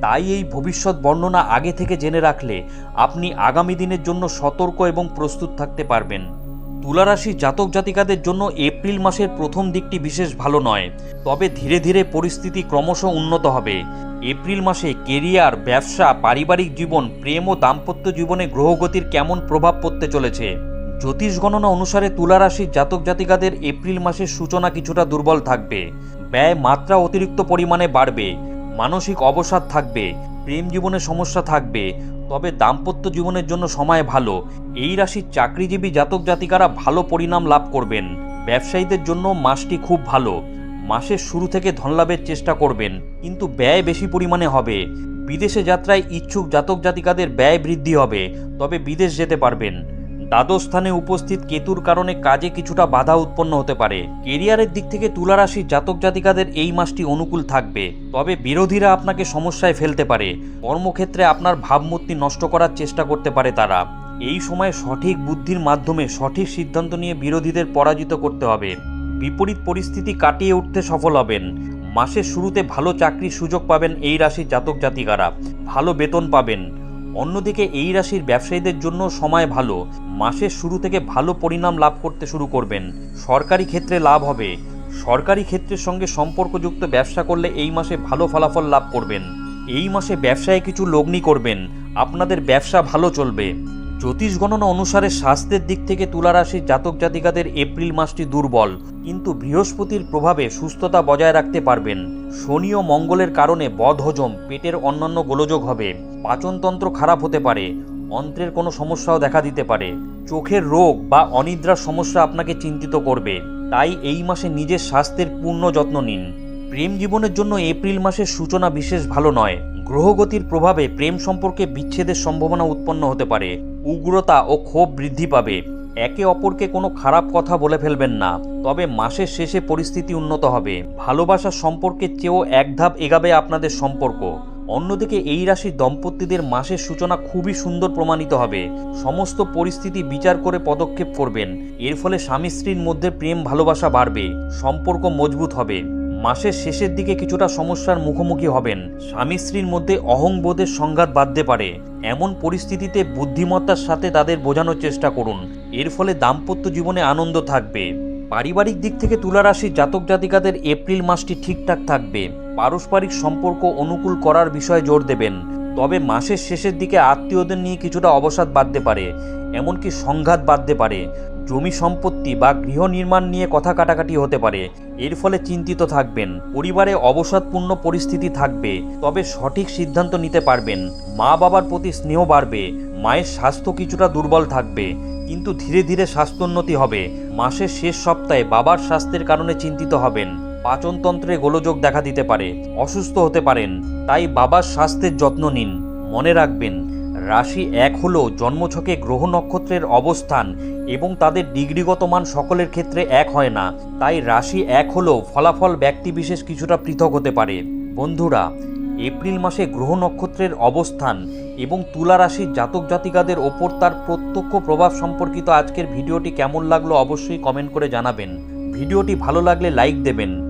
তাই এই ভবিষ্যৎ বর্ণনা আগে থেকে জেনে রাখলে আপনি আগামী দিনের জন্য সতর্ক এবং প্রস্তুত থাকতে পারবেন। তুলারাশি জাতক জাতিকাদের জন্য এপ্রিল মাসের প্রথম দিকটি বিশেষ ভালো নয়, তবে ধীরে ধীরে পরিস্থিতি ক্রমশ উন্নত হবে। এপ্রিল মাসে কেরিয়ার, ব্যবসা, পারিবারিক জীবন, প্রেম ও দাম্পত্য জীবনে গ্রহগতির কেমন প্রভাব পড়তে চলেছে? জ্যোতিষ গণনা অনুসারে তুলারাশির জাতক জাতিকাদের এপ্রিল মাসের সূচনা কিছুটা দুর্বল থাকবে। ব্যয় মাত্রা অতিরিক্ত পরিমাণে বাড়বে। মানসিক অবসাদ থাকবে, প্রেম জীবনে সমস্যা থাকবে, তবে দাম্পত্য জীবনের জন্য সময় ভালো। এই রাশির চাকরিজীবী জাতক জাতিকারা ভালো পরিণাম লাভ করবেন। ব্যবসায়ীদের জন্য মাসটি খুব ভালো। মাসের শুরু থেকে ধনলাভের চেষ্টা করবেন, কিন্তু ব্যয় বেশি পরিমাণে হবে। বিদেশে যাত্রায় ইচ্ছুক জাতক জাতিকাদের ব্যয় বৃদ্ধি হবে, তবে বিদেশ যেতে পারবেন। দ্বাদশ স্থানে উপস্থিত কেতুর কারণে কাজে কিছুটা বাধা উৎপন্ন হতে পারে। কেরিয়ারের দিক থেকে তুলারাশির জাতক জাতিকাদের এই মাসটি অনুকূল থাকবে। তবে বিরোধীরা আপনাকে সমস্যায় ফেলতে পারে। কর্মক্ষেত্রে আপনার ভাবমূর্তি নষ্ট করার চেষ্টা করতে পারে তারা। এই সময় সঠিক বুদ্ধির মাধ্যমে সঠিক সিদ্ধান্ত নিয়ে বিরোধীদের পরাজিত করতে হবে। বিপরীত পরিস্থিতি কাটিয়ে উঠতে সফল হবেন। মাসের শুরুতে ভালো চাকরির সুযোগ পাবেন এই রাশির জাতক জাতিকারা। ভালো বেতন পাবেন। অন্যদিকে এই রাশির ব্যবসায়ীদের জন্য সময় ভালো। মাসের শুরু থেকে ভালো পরিণাম লাভ করতে শুরু করবেন। সরকারি ক্ষেত্রে লাভ হবে। সরকারি ক্ষেত্রের সঙ্গে সম্পর্কযুক্ত ব্যবসা করলে এই মাসে ভালো ফলাফল লাভ করবেন। এই মাসে ব্যবসায় কিছু লগ্নি করবেন। আপনাদের ব্যবসা ভালো চলবে। জ্যোতিষ গণনা অনুসারে স্বাস্থ্যের দিক থেকে তুলারাশির জাতক জাতিকাদের এপ্রিল মাসটি দুর্বল, কিন্তু বৃহস্পতির প্রভাবে সুস্থতা বজায় রাখতে পারবেন। শনি ও মঙ্গলের কারণে বদহজম পেটের অন্যান্য গোলযোগ হবে। পাচনতন্ত্র খারাপ হতে পারে, অন্ত্রের কোনো সমস্যাও দেখা দিতে পারে। চোখের রোগ বা অনিদ্রার সমস্যা আপনাকে চিন্তিত করবে, তাই এই মাসে নিজের স্বাস্থ্যের পূর্ণ যত্ন নিন। প্রেম জীবনের জন্য এপ্রিল মাসের সূচনা বিশেষ ভালো নয়। গ্রহগতির প্রভাবে প্রেম সম্পর্কে বিচ্ছেদের সম্ভাবনা উৎপন্ন হতে পারে। উগ্রতা ও ক্ষোভ বৃদ্ধি পাবে। একে অপরকে কোনো খারাপ কথা বলে ফেলবেন না। তবে মাসের শেষে পরিস্থিতি উন্নত হবে। ভালোবাসার সম্পর্কের চেয়েও এক ধাপ এগাবে আপনাদের সম্পর্ক। অন্যদিকে এই রাশির দম্পতিদের মাসের সূচনা খুবই সুন্দর প্রমাণিত হবে। সমস্ত পরিস্থিতি বিচার করে পদক্ষেপ করবেন। এর ফলে স্বামী স্ত্রীর মধ্যে প্রেম ভালোবাসা বাড়বে। সম্পর্ক মজবুত হবে। মাসের শেষের দিকে কিছুটা সমস্যার মুখোমুখি হবেন। স্বামী স্ত্রীর মধ্যে অহংবোধের সংঘাত বাঁধতে পারে। এমন পরিস্থিতিতে বুদ্ধিমত্তার সাথে তাদের বোঝানোর চেষ্টা করুন। এর ফলে দাম্পত্য জীবনে আনন্দ থাকবে। পারিবারিক দিক থেকে তুলারাশির জাতক জাতিকাদের এপ্রিল মাসটি ঠিকঠাক থাকবে। পারস্পরিক সম্পর্ক অনুকূল করার বিষয়ে জোর দেবেন। তবে মাসের শেষের দিকে আত্মীয়দের নিয়ে কিছুটা অবসাদ বাঁধতে পারে। এমনকি সংঘাত বাঁধতে পারে। জমি সম্পত্তি বা গৃহ নির্মাণ নিয়ে কথা কাটাকাটি হতে পারে। এর ফলে চিন্তিত থাকবেন। পরিবারে অবসাদপূর্ণ পরিস্থিতি থাকবে। তবে সঠিক সিদ্ধান্ত নিতে পারবেন। মা বাবার প্রতি স্নেহ বাড়বে। মায়ের স্বাস্থ্য কিছুটা দুর্বল থাকবে। কিন্তু ধীরে ধীরে স্বাস্থ্যোন্নতি হবে। মাসের শেষ সপ্তাহে বাবার স্বাস্থ্যের কারণে চিন্তিত হবেন। পাচনতন্ত্রে গোলযোগ দেখা দিতে পারে। অসুস্থ হতে পারেন। তাই বাবার স্বাস্থ্যের যত্ন নিন। মনে রাখবেন। রাশি এক হল জন্মছকে গ্রহ নক্ষত্রের অবস্থান এবং তাদের ডিগ্রিগত মান সকলের ক্ষেত্রে এক হয় না। তাই রাশি এক হলেও ফলাফল ব্যক্তিবিশেষ কিছুটা পৃথক হতে পারে। বন্ধুরা, এপ্রিল মাসে গ্রহ নক্ষত্রের অবস্থান এবং তুলা রাশির জাতক জাতিকাদের ওপর তার প্রত্যক্ষ প্রভাব সম্পর্কিত আজকের ভিডিওটি কেমন লাগল অবশ্যই কমেন্ট করে জানাবেন। ভিডিওটি ভালো লাগলে লাইক দেবেন।